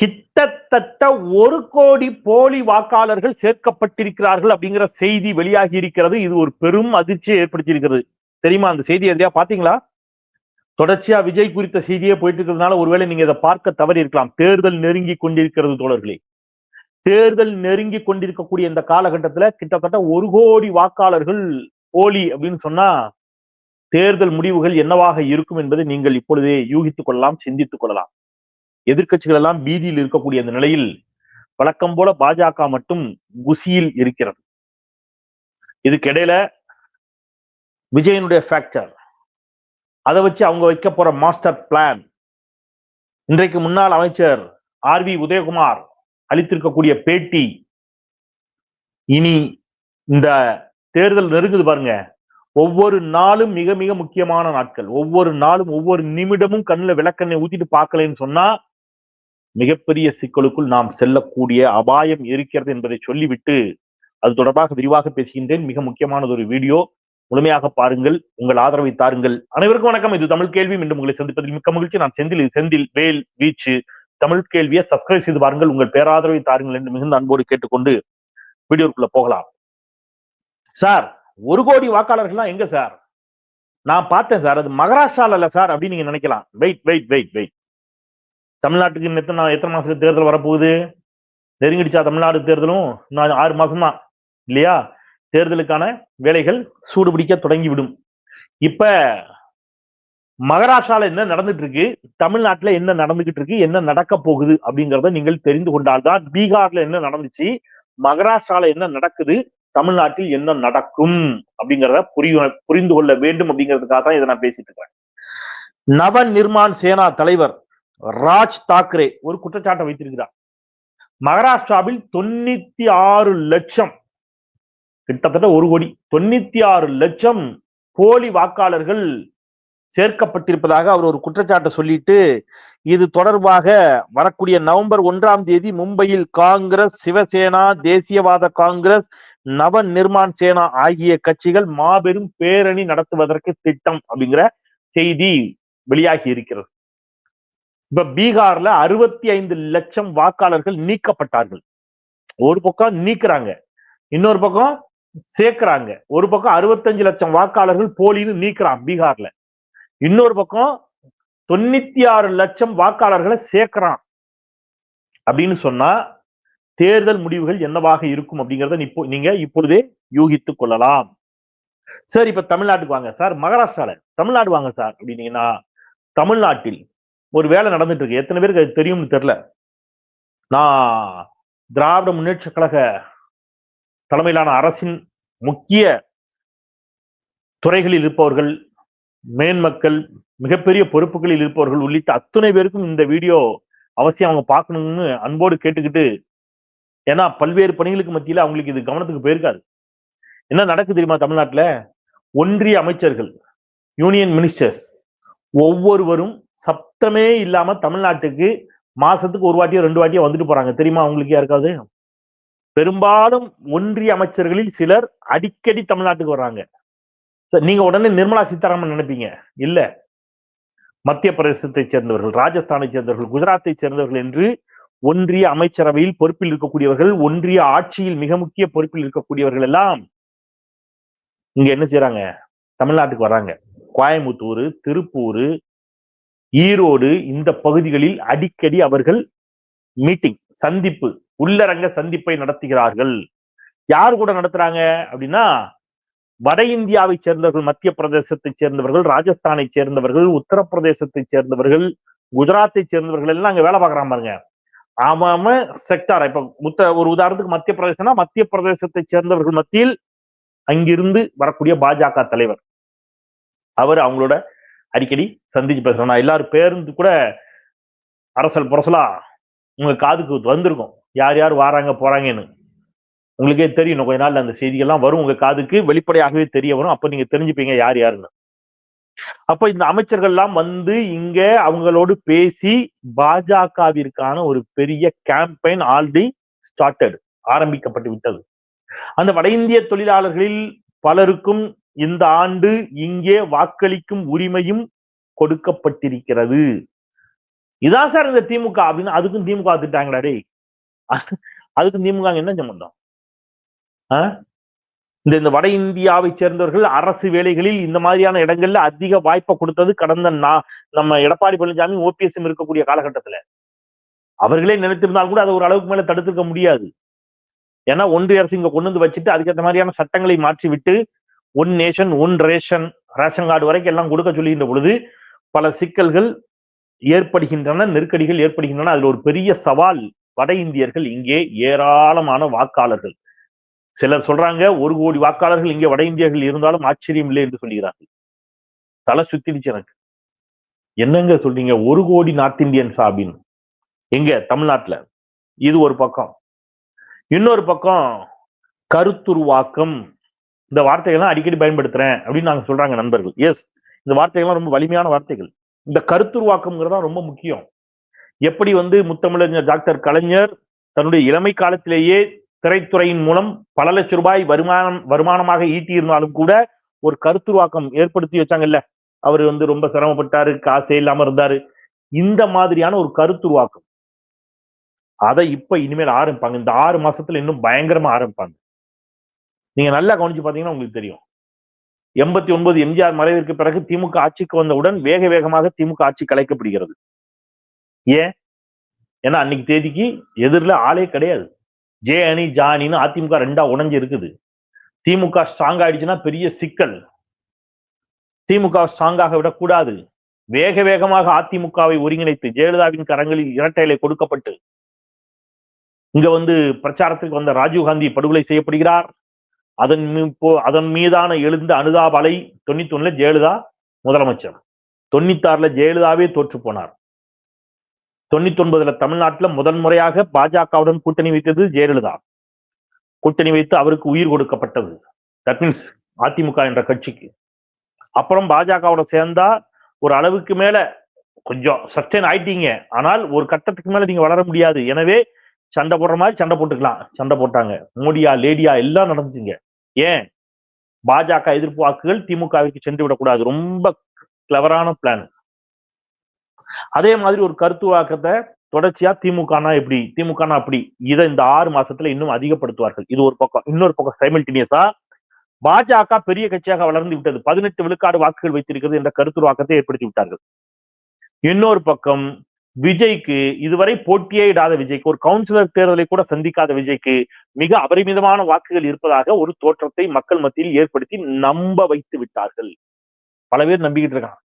கிட்டத்தட்ட ஒரு கோடி போலி வாக்காளர்கள் சேர்க்கப்பட்டிருக்கிறார்கள் அப்படிங்கிற செய்தி வெளியாகி இருக்கிறது. இது ஒரு பெரும் அதிர்ச்சியை ஏற்படுத்தியிருக்கிறது. தெரியுமா அந்த செய்தி எதிரியா பாத்தீங்களா? தொடர்ச்சியா விஜய் குறித்த செய்தியே போயிட்டு இருக்கிறதுனால ஒருவேளை நீங்க இதை பார்க்க தவறி இருக்கலாம் தேர்தல் நெருங்கி கொண்டிருக்கிறது தோழர்களே. தேர்தல் நெருங்கி கொண்டிருக்கக்கூடிய இந்த காலகட்டத்துல கிட்டத்தட்ட ஒரு கோடி வாக்காளர்கள் போலி அப்படின்னு சொன்னா தேர்தல் முடிவுகள் என்னவாக இருக்கும் என்பதை நீங்கள் இப்பொழுதே யூகித்துக் கொள்ளலாம் சிந்தித்துக் கொள்ளலாம். எதிர்க்கட்சிகள் எல்லாம் பீதியில் இருக்கக்கூடிய அந்த நிலையில் வழக்கம் போல பாஜக மட்டும் குசியில் இருக்கிறது. இதுக்கிடையில விஜயனுடைய ஃபேக்டர் அதை வச்சு அவங்க வைக்க போற மாஸ்டர் பிளான் இன்றைக்கு முன்னாள் அமைச்சர் ஆர் வி உதயகுமார் அளித்திருக்கக்கூடிய பேட்டி இனி இந்த தேர்தல் நெருங்குது பாருங்க. ஒவ்வொரு நாளும் மிக மிக முக்கியமான நாட்கள். ஒவ்வொரு நாளும் ஒவ்வொரு நிமிடமும் கண்ணுல விளக்கெண்ணை ஊத்திட்டு பார்க்கலன்னு சொன்னா மிகப்பெரிய சிக்கலுக்குள் நாம் செல்லக்கூடிய அபாயம் இருக்கிறது என்பதை சொல்லிவிட்டு அது தொடர்பாக விரிவாக பேசுகின்றேன். மிக முக்கியமானது ஒரு வீடியோ. முழுமையாக பாருங்கள். உங்கள் ஆதரவை தாருங்கள். அனைவருக்கும் வணக்கம். இது தமிழ் கேள்வி. மீண்டும் உங்களை சந்திப்பதில் மிக்க மகிழ்ச்சி. நான் செந்தில். செந்தில் வேல் வீச்சு தமிழ் கேள்வியை சப்ஸ்கிரைப் செய்து பாருங்கள் உங்கள் பேராதரவை தாருங்கள் என்று மிகுந்த அன்போடு கேட்டுக்கொண்டு வீடியோக்குள்ள போகலாம். சார் ஒரு கோடி வாக்காளர்கள்லாம் எங்க சார்? நான் பார்த்தேன் சார். அது மகாராஷ்டிரால இல்ல சார் அப்படின்னு நீங்க நினைக்கலாம். வெயிட் வெயிட் வெயிட் வெயிட் தமிழ்நாட்டுக்கு இன்னும் எத்தனை எத்தனை மாசத்துல தேர்தல் வரப்போகுது? நெருங்கிடுச்சா தமிழ்நாடு தேர்தலும்? இன்னும் ஆறு மாசம் தான் இல்லையா? தேர்தலுக்கான வேலைகள் சூடு பிடிக்க தொடங்கி விடும் இப்ப மகாராஷ்டிரால என்ன நடந்துட்டு இருக்கு தமிழ்நாட்டுல என்ன நடந்துகிட்டு இருக்கு என்ன நடக்க போகுது? அப்படிங்கிறத நீங்கள் தெரிந்து கொண்டால்தான் பீகார்ல என்ன நடந்துச்சு? மகாராஷ்டிரால என்ன நடக்குது? தமிழ்நாட்டில் என்ன நடக்கும்? அப்படிங்கிறத புரிய புரிந்து கொள்ள வேண்டும் அப்படிங்கிறதுக்காக தான் இதை நான் பேசிட்டு இருக்கேன். நவ நிர்மாண் சேனா தலைவர் ராஜ் தாக்கரே ஒரு குற்றச்சாட்டை வைத்திருக்கிறார். மகாராஷ்டிராவில் தொண்ணூத்தி ஆறு லட்சம் கிட்டத்தட்ட ஒரு கோடி தொண்ணூத்தி ஆறு லட்சம் போலி வாக்காளர்கள் சேர்க்கப்பட்டிருப்பதாக அவர் ஒரு குற்றச்சாட்டை சொல்லிட்டு இது தொடர்பாக வரக்கூடிய நவம்பர் ஒன்றாம் தேதி மும்பையில் காங்கிரஸ் சிவசேனா தேசியவாத காங்கிரஸ் நவ நிர்மான் சேனா ஆகிய கட்சிகள் மாபெரும் பேரணி நடத்துவதற்கு திட்டம் அப்படிங்கிற செய்தி வெளியாகி இருக்கிறது. இப்ப பீகார்ல அறுபத்தி ஐந்து லட்சம் வாக்காளர்கள் நீக்கப்பட்டார்கள். ஒரு பக்கம் நீக்குறாங்க இன்னொரு பக்கம் சேர்க்கிறாங்க. ஒரு பக்கம் அறுபத்தஞ்சு லட்சம் வாக்காளர்கள் போலின்னு நீக்கிறான் பீகார்ல. இன்னொரு பக்கம் தொண்ணூத்தி ஆறு லட்சம் வாக்காளர்களை சேர்க்கிறான். அப்படின்னு சொன்னா தேர்தல் முடிவுகள் என்னவாக இருக்கும் அப்படிங்கறத இப்போ நீங்க இப்பொழுதே யூகித்துக் கொள்ளலாம். சார் இப்ப தமிழ்நாட்டுக்கு வாங்க. சார் மகாராஷ்டிரால தமிழ்நாடு வாங்க சார் அப்படின்னீங்கன்னா தமிழ்நாட்டில் ஒரு வேலை நடந்துட்டு இருக்கு எத்தனை பேருக்கு அது தெரியும்னு தெரியல. நான் திராவிட முன்னேற்ற கழக தலைமையிலான அரசின் முக்கிய துறைகளில் இருப்பவர்கள் மேன்மக்கள் மிகப்பெரிய பொறுப்புகளில் இருப்பவர்கள் உள்ளிட்ட அத்துணை பேருக்கும் இந்த வீடியோ அவசியம் அவங்க பார்க்கணும்னு அன்போடு கேட்டுக்கிட்டு ஏன்னா பல்வேறு பணிகளுக்கு மத்தியில் அவங்களுக்கு இது கவனத்துக்கு போயிருக்காது. என்ன நடக்குது தெரியுமா தமிழ்நாட்டில்? ஒன்றிய அமைச்சர்கள் யூனியன் மினிஸ்டர்ஸ் ஒவ்வொருவரும் சப்தமே இல்லாம தமிழ்நாட்டுக்கு மாசத்துக்கு ஒரு வாட்டியோ ரெண்டு வாட்டியோ வந்துட்டு போறாங்க. தெரியுமா அவங்களுக்கு யாருக்காவது? பெரும்பாலும் ஒன்றிய அமைச்சர்களில் சிலர் அடிக்கடி தமிழ்நாட்டுக்கு வர்றாங்க. நீங்க உடனே நிர்மலா சீதாராமன் நினைப்பீங்க. இல்ல. மத்திய பிரதேசத்தை சேர்ந்தவர்கள் ராஜஸ்தானை சேர்ந்தவர்கள் குஜராத்தை சேர்ந்தவர்கள் என்று ஒன்றிய அமைச்சரவையில் பொறுப்பில் இருக்கக்கூடியவர்கள் ஒன்றிய ஆட்சியில் மிக முக்கிய பொறுப்பில் இருக்கக்கூடியவர்கள் எல்லாம் இங்க என்ன செய்யறாங்க தமிழ்நாட்டுக்கு வர்றாங்க. கோயம்புத்தூர் திருப்பூர் ஈரோடு இந்த பகுதிகளில் அடிக்கடி அவர்கள் மீட்டிங் சந்திப்பு உள்ளரங்க சந்திப்பை நடத்துகிறார்கள். யார் கூட நடத்துறாங்க அப்படின்னா வட இந்தியாவை சேர்ந்தவர்கள் மத்திய பிரதேசத்தை சேர்ந்தவர்கள் ராஜஸ்தானை சேர்ந்தவர்கள் உத்தரப்பிரதேசத்தை சேர்ந்தவர்கள் குஜராத்தை சேர்ந்தவர்கள் எல்லாம் அங்க வேலை பார்க்கறான் பாருங்க. ஆமாம செக்டார் இப்ப முத்த ஒரு உதாரணத்துக்கு மத்திய பிரதேசம்னா மத்திய பிரதேசத்தை சேர்ந்தவர்கள் மத்தியில் அங்கிருந்து வரக்கூடிய பாஜக தலைவர். அவர் அவங்களோட அடிக்கடி சந்திச்சு பேசுறேன் நான் எல்லாரும் பேருந்து கூட அரசல் புரசலா உங்க காதுக்கு வந்திருக்கும். யார் யார் வாராங்க போறாங்கன்னு. உங்களுக்கே தெரியும். கொஞ்ச நாள்ல அந்த செய்திகள்லாம் வரும். உங்க காதுக்கு வெளிப்படையாகவே தெரிய வரும். அப்ப நீங்க தெரிஞ்சுப்பீங்க யார் யாருன்னு. அப்ப இந்த அமைச்சர்கள் எல்லாம் வந்து இங்க அவங்களோடு பேசி பாஜகவிற்கான ஒரு பெரிய கேம்பெயின் ஆல்ரெடி ஸ்டார்டட் ஆரம்பிக்கப்பட்டு விட்டது. அந்த வட இந்திய தொழிலாளர்களில் பலருக்கும் இந்த ஆண்டு இங்கே வாக்களிக்கும் உரிமையும் கொடுக்கப்பட்டிருக்கிறது. இதான் சார் இந்த திமுக அப்படின்னு அதுக்கும் திமுக திட்டாங்கடா டே அதுக்கும் திமுக என்ன சம்பந்தம்? இந்த இந்த வட இந்தியாவை சேர்ந்தவர்கள் அரசு வேலைகளில் இந்த மாதிரியான இடங்கள்ல அதிக வாய்ப்பை கொடுத்தது கடந்த நம்ம எடப்பாடி பழனிசாமி ஓபிஎஸ் இருக்கக்கூடிய காலகட்டத்துல. அவர்களே நினைத்திருந்தால் கூட அதை ஒரு அளவுக்கு மேல தடுத்துக்க முடியாது. ஏன்னா ஒன்றிய அரசு இங்க கொண்டு வந்து வச்சுட்டு அதுக்கேற்ற மாதிரியான சட்டங்களை மாற்றி விட்டு one nation one ration ration card வரைக்கும் எல்லாம் கொடுக்க சொல்லுகின்ற பொழுது பல சிக்கல்கள் ஏற்படுகின்றன நெருக்கடிகள் ஏற்படுகின்றன. அதில் ஒரு பெரிய சவால் வட இந்தியர்கள் இங்கே ஏராளமான வாக்காளர்கள். சிலர் சொல்றாங்க ஒரு கோடி வாக்காளர்கள் இங்கே வட இந்தியர்கள் இருந்தாலும் ஆச்சரியம் இல்லை என்று சொல்கிறார்கள். தலை சுத்திடுச்சு எனக்கு. என்னங்க சொல்றீங்க? ஒரு கோடி நார்த் இந்தியன்ஸ் அப்படின்னு எங்க? தமிழ்நாட்டுல. இது ஒரு பக்கம். இன்னொரு பக்கம் கருத்துருவாக்கம் இந்த வார்த்தைகள்லாம் அடிக்கடி பயன்படுத்துறேன் அப்படின்னு நாங்க சொல்றாங்க நண்பர்கள். எஸ் இந்த வார்த்தைகள்லாம் ரொம்ப வலிமையான வார்த்தைகள். இந்த கருத்துருவாக்கம்ங்கிறதா ரொம்ப முக்கியம். எப்படி வந்து முத்தமிழர் டாக்டர் கலைஞர் தன்னுடைய இளமை காலத்திலேயே திரைத்துறையின் மூலம் பல லட்சம் ரூபாய் வருமானம் வருமானமாக ஈட்டியிருந்தாலும் கூட ஒரு கருத்துருவாக்கம் ஏற்படுத்தி வச்சாங்கல்ல. அவர் வந்து ரொம்ப சிரமப்பட்டாரு காசே இல்லாம இருந்தாரு. இந்த மாதிரியான ஒரு கருத்துருவாக்கம். அதை இப்ப இனிமேல் ஆரம்பிப்பாங்க. இந்த ஆறு மாசத்துல இன்னும் பயங்கரமா ஆரம்பிப்பாங்க. நீங்க நல்லா கவனிச்சு பாத்தீங்கன்னா உங்களுக்கு தெரியும். எண்பத்தி ஒன்பது எம்ஜிஆர் மறைவிற்கு பிறகு திமுக ஆட்சிக்கு வந்தவுடன் வேக வேகமாக திமுக ஆட்சி கலைக்கப்படுகிறது. ஏன்? ஏன்னா அன்னைக்கு தேதிக்கு எதிரில் ஆளே கிடையாது. ஜே அணி ஜா அணின்னு அதிமுக ரெண்டா உடஞ்சி இருக்குது. திமுக ஸ்ட்ராங் ஆயிடுச்சுன்னா பெரிய சிக்கல். திமுக ஸ்ட்ராங்காக விடக்கூடாது வேக வேகமாக அதிமுகவை ஒருங்கிணைத்து ஜெயலலிதாவின் கரங்களில் இரட்டையிலை கொடுக்கப்பட்டு இங்க வந்து பிரச்சாரத்துக்கு வந்த ராஜீவ்காந்தி படுகொலை செய்யப்படுகிறார். அதன் அதன் மீதான எழுந்த அனுதாப அலை தொண்ணூத்தி ஒண்ணுல ஜெயலலிதா முதலமைச்சர். தொண்ணூத்தி ஆறுல ஜெயலலிதாவே தோற்று போனார். தொண்ணூத்தி ஒன்பதுல தமிழ்நாட்டுல முதன்முறையாக பாஜகவுடன் கூட்டணி வைத்தது ஜெயலலிதா. கூட்டணி வைத்து அவருக்கு உயிர் கொடுக்கப்பட்டது. தட் மீன்ஸ் அதிமுக என்ற கட்சிக்கு. அப்புறம் பாஜகவோட சேர்ந்தா ஒரு அளவுக்கு மேல கொஞ்சம் சஸ்டெயின் ஆயிட்டீங்க. ஆனால் ஒரு கட்டத்துக்கு மேல நீங்க வளர முடியாது. எனவே சண்டை போடுற மாதிரி சண்டை போட்டுக்கலாம். சண்டை போட்டாங்க. மோடியா லேடியா எல்லாம் நடந்துச்சுங்க. ஏன்? பாஜக எதிர்ப்பு வாக்குகள் திமுகவிற்கு சென்று விடக்கூடாது ரொம்ப கிளவரான பிளான் அதே மாதிரி ஒரு கருத்து வாக்கத்தை தொடர்ச்சியா திமுகனா எப்படி திமுகனா அப்படி இதை இந்த ஆறு மாசத்துல இன்னும் அதிகப்படுத்துவார்கள். இது ஒரு பக்கம். இன்னொரு பக்கம் சைமல்டேனியஸா பாஜக பெரிய கட்சியாக வளர்ந்து விட்டது. பதினெட்டு விழுக்காடு வாக்குகள் வைத்திருக்கிறது என்ற கருத்து வாக்கத்தை ஏற்படுத்தி விட்டார்கள். இன்னொரு பக்கம் விஜய்க்கு இதுவரை போட்டியே இடாத விஜய்க்கு ஒரு கவுன்சிலர் தேர்தலை கூட சந்திக்காத விஜய்க்கு மிக அபரிமிதமான வாக்குகள் இருப்பதாக ஒரு தோற்றத்தை மக்கள் மத்தியில் ஏற்படுத்தி நம்ப வைத்து விட்டார்கள். பல பேர் நம்பிக்கிட்டு இருக்காங்க.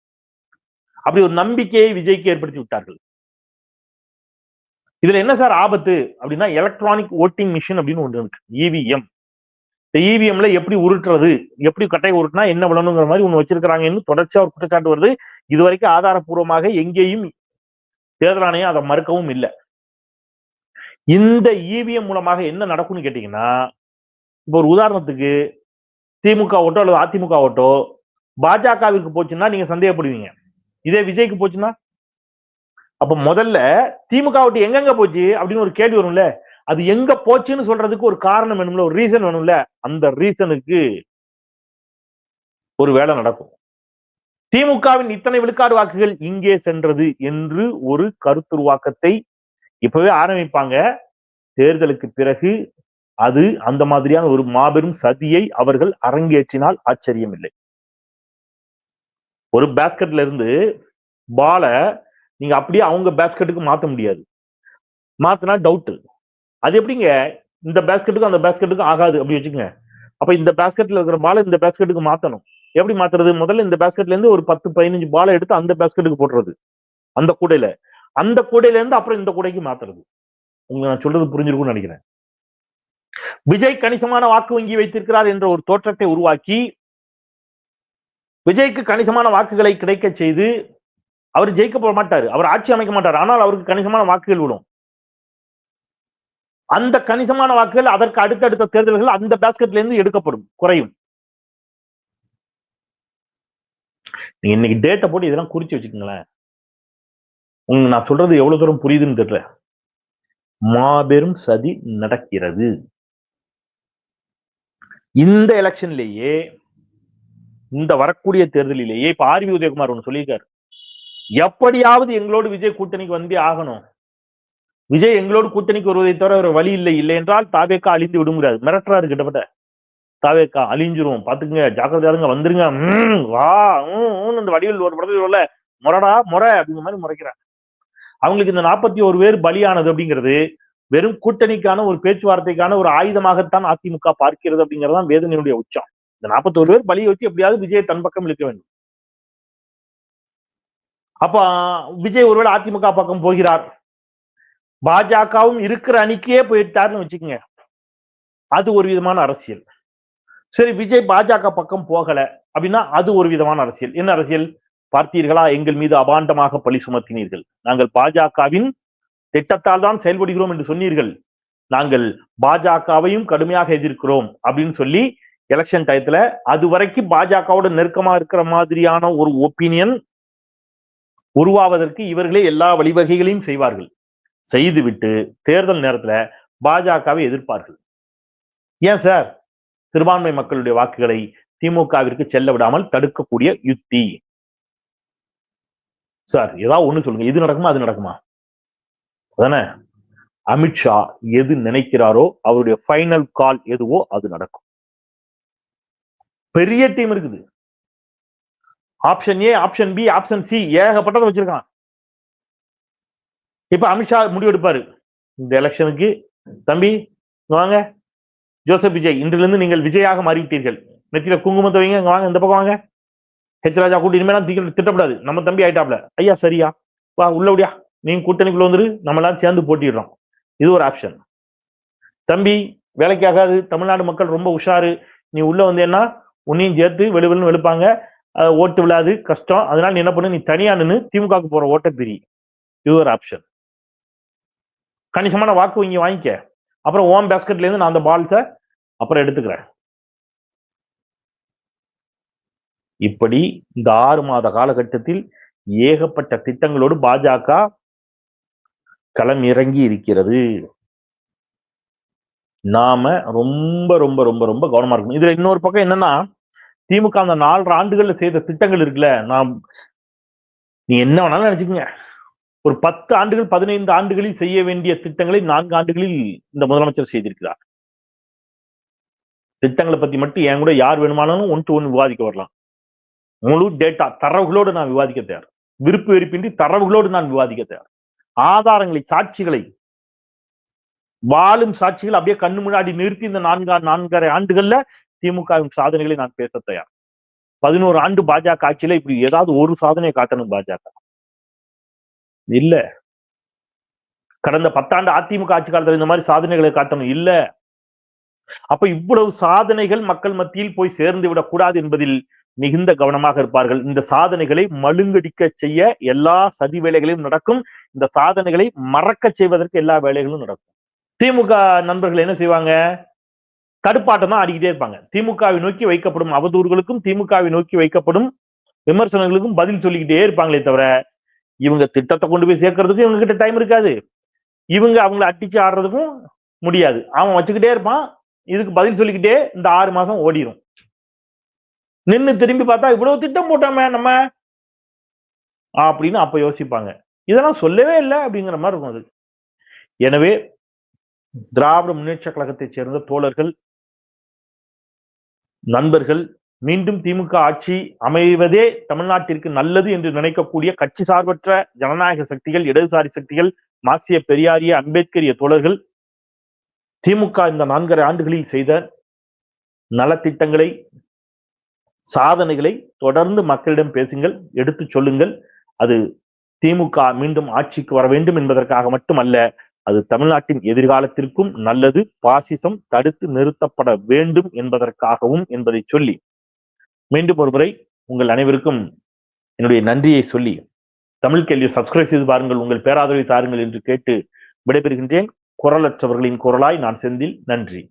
அப்படி ஒரு நம்பிக்கையை விஜய்க்கு ஏற்படுத்தி விட்டார்கள். இதுல என்ன சார் ஆபத்து? அப்படின்னா எலக்ட்ரானிக் ஓட்டிங் மிஷின் அப்படின்னு ஒன்று இருக்கு. இவிஎம் இந்த இவிஎம்ல எப்படி உருட்டுறது? எப்படி கட்டை உருட்டுனா என்ன விடணுங்கிற மாதிரி ஒண்ணு வச்சிருக்கிறாங்கன்னு தொடர்ச்சியா ஒரு குற்றச்சாட்டு வருது. இதுவரைக்கும் ஆதாரப்பூர்வமாக எங்கேயும் தேர்தல் ஆணையம் அதை மறுக்கவும் இல்லை. இந்த இவிஎம் மூலமாக என்ன நடக்கும்னு கேட்டீங்கன்னா இப்போ ஒரு உதாரணத்துக்கு திமுக ஓட்டோ அல்லது அதிமுக ஓட்டோ பாஜகவிற்கு போச்சுன்னா நீங்க சந்தேகப்படுவீங்க. இதே விஜய்க்கு போச்சுன்னா? அப்ப முதல்ல திமுக ஓட்டு எங்கெங்க போச்சு அப்படின்னு ஒரு கேள்வி வரும்ல. அது எங்க போச்சுன்னு சொல்றதுக்கு ஒரு காரணம் வேணும்ல ஒரு ரீசன் வேணும்ல. அந்த ரீசனுக்கு ஒரு வேலை நடக்கும். திமுகவின் இத்தனை விழுக்காடு வாக்குகள் இங்கே சென்றது என்று ஒரு கருத்துருவாக்கத்தை இப்பவே ஆரம்பிப்பாங்க. தேர்தலுக்கு பிறகு அது அந்த மாதிரியான ஒரு மாபெரும் சதியை அவர்கள் அரங்கேற்றினால் ஆச்சரியம் இல்லை ஒரு பேஸ்கெட்ல இருந்து பால நீங்க அப்படியே அவங்க பேஸ்கெட்டுக்கு மாத்த முடியாது. மாத்தினா டவுட்டு அது எப்படிங்க? இந்த பேஸ்கெட்டுக்கும் அந்த பேஸ்கெட்டுக்கும் ஆகாது. அப்படி வச்சுக்கோங்க. அப்ப இந்த பேஸ்கெட்ல இருக்கிற பாலை இந்த பேஸ்கெட்டுக்கு மாத்தணும். எப்படி மாத்துறது? முதல்ல இந்த பேஸ்கெட்ல இருந்து ஒரு பத்து பதினஞ்சு பாலை எடுத்து அந்த பேஸ்கெட்டுக்கு போடுறது அந்த கூடையில. அந்த கூடையில இருந்து அப்புறம் இந்த கூடைக்கு மாத்துறது. உங்களுக்கு நான் சொல்றது புரிஞ்சிருக்கும்னு நினைக்கிறேன். விஜய் கணிசமான வாக்கு வங்கி வைத்திருக்கிறார் என்ற ஒரு தோற்றத்தை உருவாக்கி விஜய்க்கு கணிசமான வாக்குகளை கிடைக்க செய்து அவர் ஜெயிக்க போக மாட்டார். அவர் ஆட்சி அமைக்க மாட்டார். ஆனால் அவருக்கு கணிசமான வாக்குகள் விடும் அந்த கணிசமான வாக்குகள் அதற்கு அடுத்தடுத்த தேர்தல்கள் அந்த பேஸ்கெட்ல இருந்து எடுக்கப்படும். குறையும். நீங்க இன்னைக்கு டேட்டை போட்டு இதெல்லாம் குறிச்சு வச்சுக்கோங்களேன். உங்க நான் சொல்றது எவ்வளவு தூரம் புரியுதுன்னு தெரியல. மாபெரும் சதி நடக்கிறது. இந்த எலெக்ஷன்லேயே இந்த வரக்கூடிய தேர்தலிலேயே இப்ப ஆர்வி உதயகுமார் ஒன்று சொல்லியிருக்காரு. எப்படியாவது எங்களோடு விஜய் கூட்டணிக்கு வந்தே ஆகணும். விஜய் எங்களோடு கூட்டணிக்கு வருவதை தவிர வேற வழி இல்லை. இல்லை என்றால் தாவேக்கா அழிந்து விட முடியாது மிரட்டுறாரு கிட்டத்தட்ட. தாவேக்கா அழிஞ்சிரும். பாத்துக்குங்க ஜாக்கிரதையா இருங்க வந்துருங்க. வா இந்த வடிவில் ஒரு படத்தில் உள்ள முரடா முறை அப்படிங்கிற மாதிரி முறைக்கிறாங்க அவங்களுக்கு இந்த நாற்பத்தி ஒரு பேர் பலியானது அப்படிங்கிறது வெறும் கூட்டணிக்கான ஒரு பேச்சுவார்த்தைக்கான ஒரு ஆயுதமாகத்தான் அதிமுக பார்க்கிறது அப்படிங்கறதுதான் வேதனையுடைய உச்சம். இந்த நாற்பத்தோரு பேர் பலியை வச்சு எப்படியாவது விஜய் தன் பக்கம் இழுக்க வேண்டும். அப்ப விஜய் ஒருவேளை அதிமுக பக்கம் போகிறார். பாஜகவும் இருக்கிற அணிக்கே போயிட்டாருன்னு வச்சுக்கோங்க. அது ஒரு விதமான அரசியல். சரி விஜய் பாஜக பக்கம் போகல அப்படின்னா அது ஒரு விதமான அரசியல். என்ன அரசியல்? பார்த்தீர்களா? எங்கள் மீது அபாண்டமாக பழி சுமத்தினீர்கள். நாங்கள் பாஜகவின் திட்டத்தால் தான் செயல்படுகிறோம் என்று சொன்னீர்கள். நாங்கள் பாஜகவையும் கடுமையாக எதிர்க்கிறோம் அப்படின்னு சொல்லி எலெக்ஷன் டயத்துல அது வரைக்கும் பாஜகவோட நெருக்கமா இருக்கிற மாதிரியான ஒரு ஒப்பீனியன் உருவாவதற்கு இவர்களே எல்லா வழிவகைகளையும் செய்வார்கள். செய்துவிட்டு தேர்தல் நேரத்துல பாஜகவை எதிர்ப்பார்கள். ஏன் சார்? சிறுபான்மை மக்களுடைய வாக்குகளை திமுகவிற்கு செல்ல விடாமல் தடுக்கக்கூடிய யுத்தி. சார் ஏதாவது ஒண்ணு சொல்லுங்க. இது நடக்குமா? அது நடக்குமா? அதானே? அமித்ஷா எது நினைக்கிறாரோ அவருடைய ஃபைனல் கால் எதுவோ அது நடக்கும். பெரிய டீம் இருக்குது. Option A option B option C ஏகப்பட்டதை வச்சிருக்கான். இப்ப அமித்ஷா முடிவெடுப்பாரு. இந்த எலெக்ஷனுக்கு தம்பி வாங்க. ஜோசப் விஜய் இன்றிலிருந்து நீங்கள் விஜயாக மாறிவிட்டீர்கள். நெத்தியில குங்குமத்தை வைங்க இங்க வாங்க இந்த பக்கம் வாங்க. ஹெச் ராஜா கூட்டி இனிமேலாம் திட்டப்படாது. நம்ம தம்பி ஆயிட்டாப்ல. ஐயா சரியா. வா உள்ள விடியா நீங்க கூட்டணிக்குள்ள வந்துரு நம்மளாம் சேர்ந்து போட்டிடுறோம் இது ஒரு ஆப்ஷன் தம்பி வேலைக்கு ஆகாது. தமிழ்நாடு மக்கள் ரொம்ப உஷாரு. நீ உள்ள வந்தேன்னா உன்னையும் சேர்த்து வெளுவெளுன்னு வெளுப்பாங்க. ஓட்டு விழாது கஷ்டம். அதனால நீ என்ன பண்ணு? நீ தனியா நின்று திமுகவுக்கு போற ஓட்ட பிரி. இது ஒரு ஆப்ஷன் கணிசமான வாக்கு இங்க வாங்கிக்க. அப்புறம் ஓம் பேஸ்கெட்ல இருந்து நான் அந்த பால்ஸை அப்புறம் எடுத்துக்கிறேன். இப்படி இந்த ஆறு மாத காலகட்டத்தில் ஏகப்பட்ட திட்டங்களோடு பாஜக களம் இறங்கி இருக்கிறது. நாம ரொம்ப ரொம்ப ரொம்ப ரொம்ப கவனமா இருக்கணும். இதுல இன்னொரு பக்கம் என்னன்னா திமுக அந்த நாலு ஆண்டுகள்ல செய்த திட்டங்கள் இருக்குல்ல நாம் நீ என்ன வேணாலும் நினைச்சுக்கங்க. ஒரு பத்து ஆண்டுகள் பதினைந்து ஆண்டுகளில் செய்ய வேண்டிய திட்டங்களை நான்கு ஆண்டுகளில் இந்த முதலமைச்சர் செய்திருக்கிறார். திட்டங்களை பத்தி மட்டும் என் கூட யார் வேணுமானாலும் ஒன் டு ஒன் விவாதிக்க வரலாம். முழு டேட்டா தரவுகளோடு நான் விவாதிக்க தயார். விருப்பு வெறுப்பின்றி தரவுகளோடு நான் விவாதிக்க தயார். ஆதாரங்களை சாட்சிகளை வாழும் சாட்சிகள் அப்படியே கண்ணு முன்னாடி நிறுத்தி இந்த நான்கா நான்கரை ஆண்டுகள்ல திமுகவின் சாதனைகளை நான் பேச தயார். பதினோரு ஆண்டு பாஜக ஆட்சியில இப்படி ஏதாவது ஒரு சாதனையை காட்டணும் பாஜக. இல்ல. கடந்த பத்தாண்டு அதிமுக ஆட்சி காலத்துல இந்த மாதிரி சாதனைகளை காட்டணும். இல்ல. அப்ப இவ்வளவு சாதனைகள் மக்கள் மத்தியில் போய் சேர்ந்து விடக்கூடாது என்பதில் மிகுந்த கவனமாக இருப்பார்கள். இந்த சாதனைகளை மழுங்கடிக்க செய்ய எல்லா சதி வேலைகளையும் நடக்கும். இந்த சாதனைகளை மறக்க செய்வதற்கு எல்லா வேலைகளும் நடக்கும். திமுக நண்பர்கள் என்ன செய்வாங்க? தடுப்பாட்டம் தான் ஆடிக்கிட்டே இருப்பாங்க. திமுகவை நோக்கி வைக்கப்படும் அவதூறுகளுக்கும் திமுகவை நோக்கி வைக்கப்படும் விமர்சனங்களுக்கும் பதில் சொல்லிக்கிட்டே இருப்பாங்களே தவிர இவங்க திட்டத்தை கொண்டு போய் சேர்க்கறதுக்கும் இவங்க கிட்ட டைம் இருக்காது. இவங்க அவங்கள அட்டிச்சு ஆடுறதுக்கும் முடியாது. அவன் வச்சுக்கிட்டே இருப்பான். இதுக்கு பதில் சொல்லிக்கிட்டே இந்த ஆறு மாசம் ஓடிடும் நின்னு திரும்பி பார்த்தா இவ்வளவு திட்டம் போட்டோமே நம்ம அப்படின்னு அப்ப யோசிப்பாங்க. இதெல்லாம் சொல்லவே இல்லை அப்படிங்கிற மாதிரி இருக்கும் அது. எனவே திராவிட முன்னேற்ற கழகத்தைச் சேர்ந்த தோழர்கள் நண்பர்கள் மீண்டும் திமுக ஆட்சி அமைவதே தமிழ்நாட்டிற்கு நல்லது என்று நினைக்கக்கூடிய கட்சி சார்பற்ற ஜனநாயக சக்திகள் இடதுசாரி சக்திகள் மார்க்சிய பெரியாரிய அம்பேத்கரிய தோழர்கள் திமுக இந்த நான்கரை ஆண்டுகளில் செய்த நலத்திட்டங்களை சாதனைகளை தொடர்ந்து மக்களிடம் பேசுங்கள் எடுத்து சொல்லுங்கள். அது திமுக மீண்டும் ஆட்சிக்கு வர வேண்டும் என்பதற்காக மட்டுமல்ல அது தமிழ்நாட்டின் எதிர்காலத்திற்கும் நல்லது. பாசிசம் தடுத்து நிறுத்தப்பட வேண்டும் என்பதற்காகவும் என்பதை சொல்லி மீண்டும் ஒருமுறை உங்கள் அனைவருக்கும் என்னுடைய நன்றியை சொல்லி தமிழ் கேள்வி சப்ஸ்கிரைப் செய்து பாருங்கள் உங்கள் பேராதரவை தாருங்கள் என்று கேட்டு விடைபெறுகின்றேன். குரலற்றவர்களின் குரலாய் நான் செந்தில் நன்றி